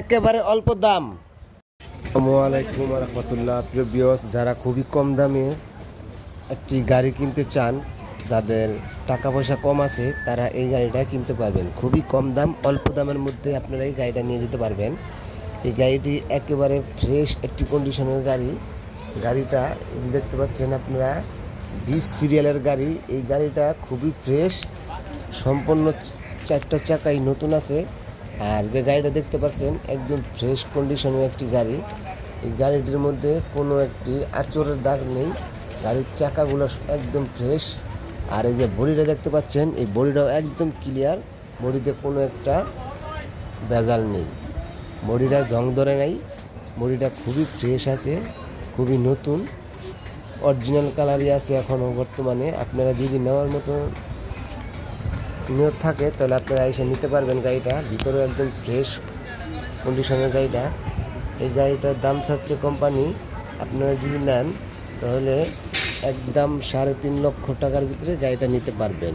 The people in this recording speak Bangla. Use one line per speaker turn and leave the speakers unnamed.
একেবারে অল্প দাম। আসসালামু আলাইকুম রহমতুল্লাহ। প্রিয় বিয়স যারা খুবই কম দামে একটি গাড়ি কিনতে চান, যাদের টাকা পয়সা কম আছে, তারা এই গাড়িটা কিনতে পারবেন। খুবই কম দাম, অল্প দামের মধ্যে আপনারা এই গাড়িটা নিয়ে যেতে পারবেন। এই গাড়িটি একেবারে ফ্রেশ একটি কন্ডিশনের গাড়ি। গাড়িটা দেখতে পাচ্ছেন আপনারা বিশ সিরিয়ালের গাড়ি। এই গাড়িটা খুবই ফ্রেশ সম্পূর্ণ চারটা চাকাই নতুন আছে। আর যে গাড়িটা দেখতে পাচ্ছেন, একদম ফ্রেশ কন্ডিশনের একটি গাড়ি। এই গাড়িটির মধ্যে কোনো একটি আচরের দাগ নেই। গাড়ির চাকাগুলো একদম ফ্রেশ আর এই যে বডিটা দেখতে পাচ্ছেন, এই বডিটাও একদম ক্লিয়ার বডিতে কোনো একটা ভেজাল নেই। বডিটা জং ধরে নাই। বডিটা খুবই ফ্রেশ আছে, খুবই নতুন। অরিজিনাল কালারই আছে এখনও বর্তমানে। আপনারা যদি নেওয়ার মতো নিয়োগ থাকে, তাহলে আপনারা এসে নিতে পারবেন গাড়িটা। ভিতরে একদম ফ্রেশ কন্ডিশনের গাড়িটা। এই গাড়িটার দাম চাচ্ছে কোম্পানি আপনারা যদি নেন, তাহলে একদম সাড়ে তিন লক্ষ টাকার ভিতরে গাড়িটা নিতে পারবেন।